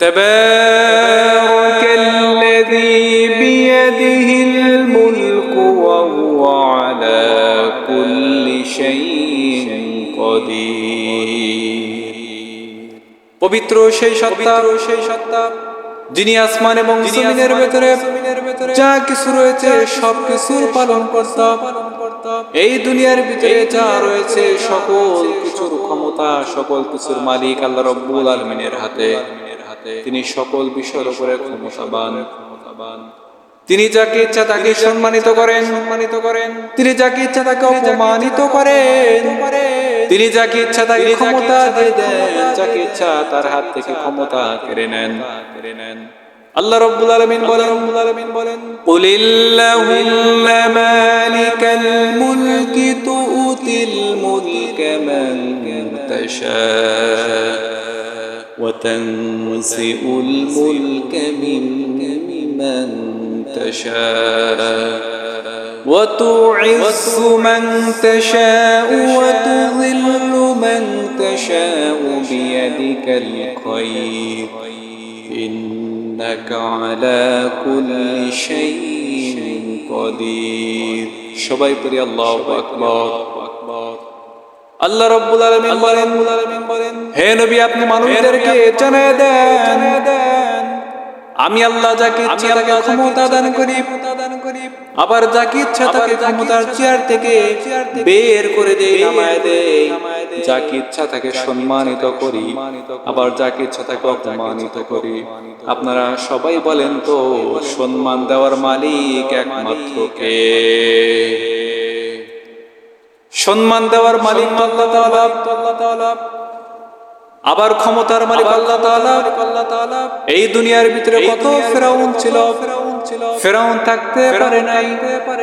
تبارك الذي بيده الملك وهو على كل شيء قدير পবিত্র সেই সত্তা সেই সত্তা যিনি আসমান এবং জমিনের ভেতরে যা কিছু রয়েছে সব কিছুর পালন কর্তা এই দুনিয়ার ভিতরে যা রয়েছে সকল কিছুর ক্ষমতা সকল কিছুর মালিক আল্লাহ রব্বুল আলমিনের হাতে তিনি সকল বিষয়ের উপরে ক্ষমতাবান। তিনি যাকে ইচ্ছা তাকে সম্মানিত করেন। সম্মানিত করেন তিনি যাকে ইচ্ছা তাকে অপমানিত করেন। তিনি যাকে ইচ্ছা তাকে ক্ষমতা দিয়ে দেন। যাকে ইচ্ছা তার হাত থেকে ক্ষমতা কেড়ে নেন। কেড়ে নেন। আল্লাহ রব্বুল আলামিন বলেন রব্বুল আলামিন বলেন কুলিল্লাহুম্মা মালিকাল মুলকি তুউতিল মুলকা মান তাশা وتنزئ الملك منك ممن تشاء. وتعز من تشاء وتذل من تشاء بيدك الخير. إنك على كل شيء قدير. شباب الله أكبر. আল্লাহ রাব্বুল আলামিন বলেন হে নবী আপনি মানুষদেরকে জানিয়ে দেন। আমি আল্লাহ যাকে ইচ্ছা তাকে ক্ষমতা দান করি আবার যাকে ইচ্ছা তাকে ক্ষমতার চেয়ার থেকে বের করে দেই নামায় দেই। যাকে ইচ্ছা তাকে সম্মানিত করি আবার যাকে ইচ্ছা তাকে অপমানিত করি। আপনারা সবাই বলেন তো সম্মান দেওয়ার মালিক একমাত্র কে? সম্মান দেওয়ার মালিক আল্লাহ তাআলা। আল্লাহ তাআলা। আবার ক্ষমতার মালিক আল্লাহ তাআলা। আল্লাহ তাআলা। এই দুনিয়ার ভিতরে কত ফেরাউন ছিল? ফেরাউন ছিল? ফেরাউন থাকতে পারে নাই।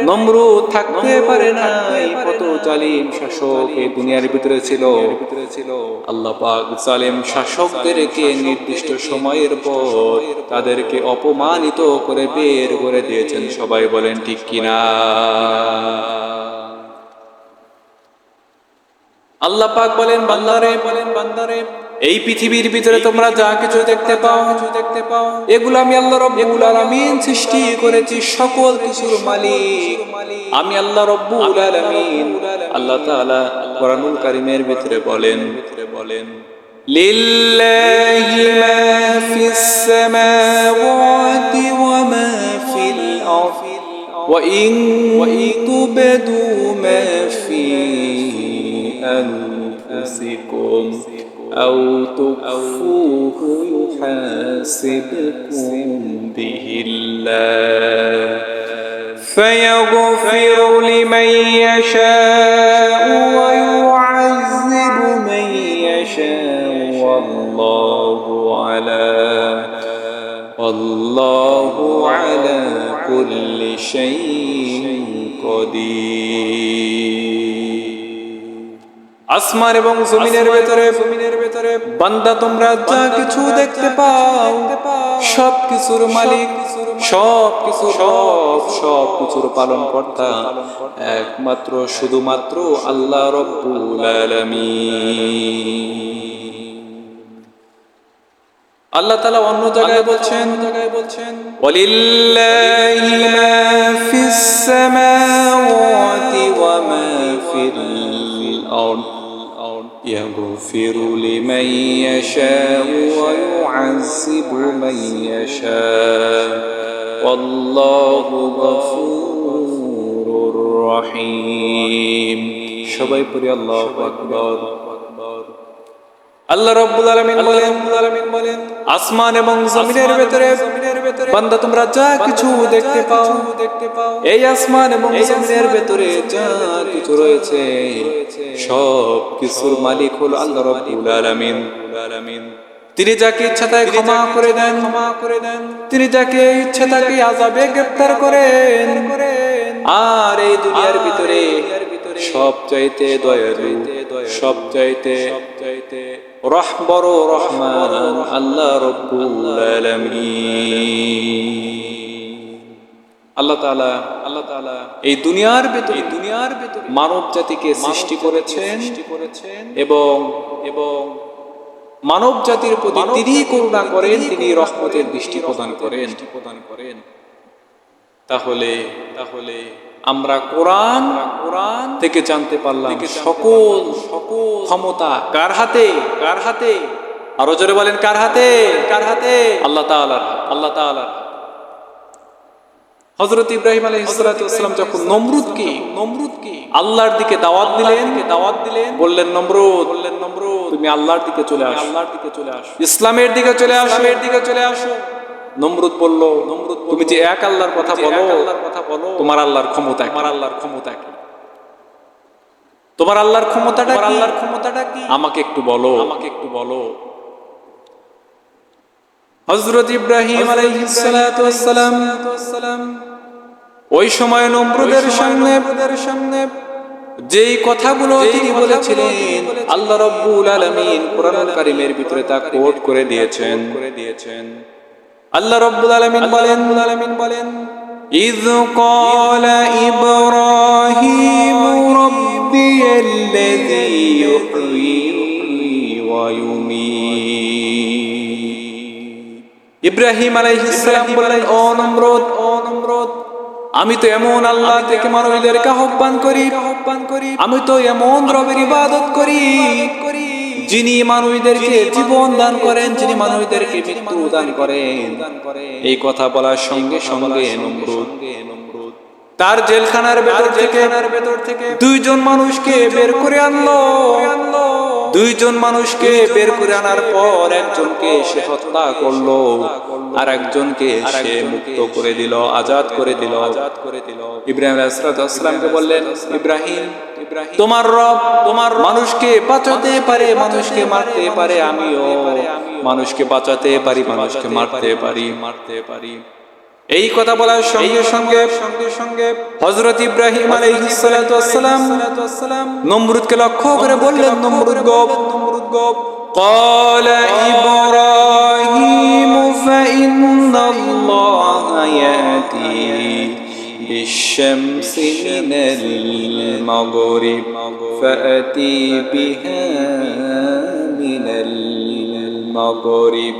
নমরুদ থাকতে পারে নাই। কত জালিম শাসক এই দুনিয়ার ভিতরে ছিল। ভিতরে ছিল। আল্লাহ পাক জালিম শাসকদেরকে নির্দিষ্ট সময়ের পর তাদেরকে অপমানিত করে বের করে দিয়েছেন। সবাই বলেন ঠিক কিনা? আল্লাহ পাক বলেন বান্দারে বলেন বান্দারে এই পৃথিবীর ভিতরে তোমরা যা কিছু দেখতে পাও দেখতে পাও এগুলো আমি আল্লাহ এগুলার আলামিন সৃষ্টি করেছি সকল কিছুর মালিক। আমি আল্লাহ রব্বুল আলামিন। আল্লাহ তাআলা কোরআনুল কারীমের ভিতরে বলেন ভিতরে বলেন লিল্লাহি মা ফিস সামাওয়াতি ওয়া মা ফিল আরদ ওয়া ইন তুবদু মা ফি أنفسكم أو تخفوه يحاسبكم به الله فيغفر لمن يشاء ويعذب من يشاء والله على والله على كل شيء قدير আসমান এবং জমিনের ভেতরে জমিনের ভেতরে বান্দা তোমরা যা কিছু দেখতে পাও সব কিছুর মালিক সব কিছু সব সব কিছুর পালন কর্তা একমাত্র শুধুমাত্র আল্লাহ রব্বুল আলামিন। আল্লাহ তালা অন্য জায়গায় বলছেন জায়গায় বলছেন ওয়ালিল্লাহি মা ফিস সামাওয়াতি يغفر لمن يشاء ويعذب من يشاء والله غفور رحيم সবাই পড়ি আল্লাহু আকবার আল্লাহ রাব্বুল আলামিন বলেন আলামিন বলেন আসমান এবং জমিনের ভেতরে জমিনের ভেতরে বান্দা তোমরা যা কিছু দেখতে পাও। দেখতে পাও। এই আসমান এবং জমিনের ভেতরে যা কিছু রয়েছে সব কিছুর মালিক হলো আল্লাহ রাব্বুল আলামিন। আলামিন। তিনি যাকে ইচ্ছা তাই ক্ষমা করে দেন ক্ষমা করে দেন। তিনি যাকে ইচ্ছা তাকে আযাবে গ্রেফতার করেন। আর এই দুনিয়ার ভিতরে সব চাইতে দয়ালু সব চাইতে রহবর রহমান আল্লাহ রব্বুল আলামিন। আল্লাহ তাআলা আল্লাহ তাআলা এই দুনিয়ার ভিতরে দুনিয়ার ভিতরে মানব জাতিকে সৃষ্টি করেছেন এবং এবং মানব জাতির প্রতি তিনি করুণা করেন তিনি রহমতের দৃষ্টি প্রদান করেন। প্রদান করেন। তাহলে তাহলে আমরা কোরআন কোরআন থেকে জানতে পারলাম সকল সকল ক্ষমতা কার হাতে? কার হাতে? আরও জোরে বলেন কার হাতে? কার হাতে? আল্লাহ তাআলার আল্লাহ তাআলার হযরত ইব্রাহিম আলাইহিস সালাম যখন নমরুদকে নমরুদকে আল্লাহর দিকে দাওয়াত দিলেন দাওয়াত দিলেন বললেন নমরুদ বললেন নমরুদ তুমি আল্লাহর দিকে চলে আসো। আল্লাহর দিকে চলে আসো। ইসলামের দিকে চলে আসো। এর দিকে চলে আসো। নমরুদ বলল নমরুদ তুমি যে এক আল্লাহর কথা বলো আল্লাহর কথা বলো তোমার আল্লাহর ক্ষমতা তোমার আল্লাহর ক্ষমতা কি? তোমার আল্লাহর ক্ষমতাটা তোমার আল্লাহর ক্ষমতাটা কি? আমাকে একটু বলো। আমাকে একটু বলো। হযরত ইব্রাহিম আলাইহিস সালাতু ওয়াস সালাম। ওই সময় নমরুদের সামনে সামনে যেই কথাগুলো তিনি বলেছিলেন আল্লাহ রব্বুল আলামিন কোরআন কারীমের ভিতরে তা কোট করে দিয়েছেন। করে দিয়েছেন। আল্লাহ রব্বুল আলামিন বলেন আলামিন বলেন إذ قال إبراهيم ربي الذي يحيي ويميت ইব্রাহিম আলাইহিস সালাম বললেন ও নমরুদ ও নমরুদ আমি তো এমন আল্লাহ থেকে মানবীদেরকে আহ্বান করি আহ্বান করি আমি তো এমন রবের ইবাদত করি করি যিনি মানবীদেরকে জীবন দান করেন যিনি মানবীদেরকে মৃত্যু দান করেন। এই কথা বলার সঙ্গে সঙ্গে নমরুদ। তার জেলখানার ভেতর থেকে দুইজন মানুষকে বের করে আনলো। দুইজন মানুষকে বের করে আনার পর একজনকে সে হত্যা করল। আর একজনকে সে মুক্ত করে দিল আজাদ করে দিল আজাদ করে দিল। ইব্রাহিম আলাইহিসসালামকে বললেন ইব্রাহিম তোমার রব তোমার মানুষকে বাঁচাতে পারে মানুষকে মারতে পারে আমিও মানুষকে বাঁচাতে পারি মানুষকে মারতে পারি মারতে পারি এই কথা বলার সঙ্গে সঙ্গে সঙ্গে সঙ্গে হযরত ইব্রাহিম আলাইহিস সালাতু ওয়াসসালাম নমরুদকে লক্ষ্য করে বললেন নমরুদ গো নমরুদ গো قال إبراهيم بالشمس من المغرب فأتي بها من المغرب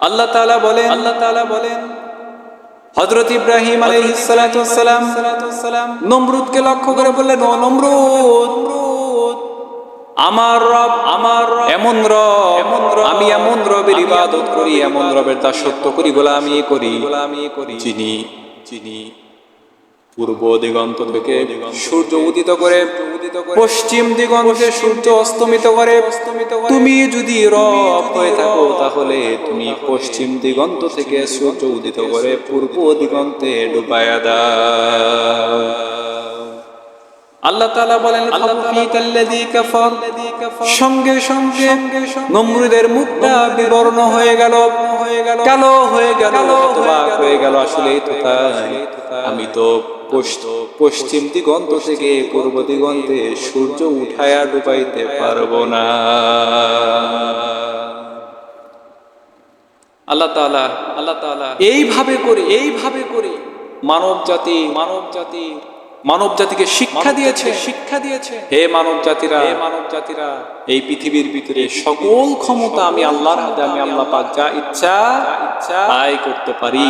আল্লাহ তাআলা বলেন আল্লাহ তাআলা বলেন হযরত ইব্রাহিম আলাইহিস সালাতু ওয়াসসালাম নমরুদকে লক্ষ্য করে বললেন ও নমরুদ আমার রব আমার রব এমন রব এমন রব আমি এমন রবের ইবাদত করি এমন রবের দাসত্ব করি গোলামি করি গোলামি করি যিনি যিনি পূর্ব দিগন্ত থেকে সূর্য উদিত করে পশ্চিম দিগন্তে সূর্য অস্তমিত করে তুমি যদি রব হয়ে থাকো তাহলে তুমি পশ্চিম দিগন্ত থেকে সূর্য উদিত করে পূর্ব দিগন্তে ডুবায়া দাও। আল্লাহ তাআলা বলেন সঙ্গে সঙ্গে নমরুদের মুখটা বিবর্ণ হয়ে গেল। হয়ে গেল। কালো হয়ে গেল অথবা হয়ে গেল আসলে তো তাই। আমি তো পশ্চিম দিগন্ত থেকে পূর্ব দিগন্তে সূর্য উঠায়া ডুবাইতে পারব না। আল্লাহ তাআলা আল্লাহ তাআলা এইভাবে করে এইভাবে করে মানব জাতি মানব জাতি মানব জাতিকে শিক্ষা দিয়েছে। শিক্ষা দিয়েছে। হে মানব জাতিরা হে মানব জাতিরা এই পৃথিবীর ভিতরে সকল ক্ষমতা আমি আল্লাহর হাতে আমি আল্লাহ পাক যা ইচ্ছা ইচ্ছা তাই করতে পারি।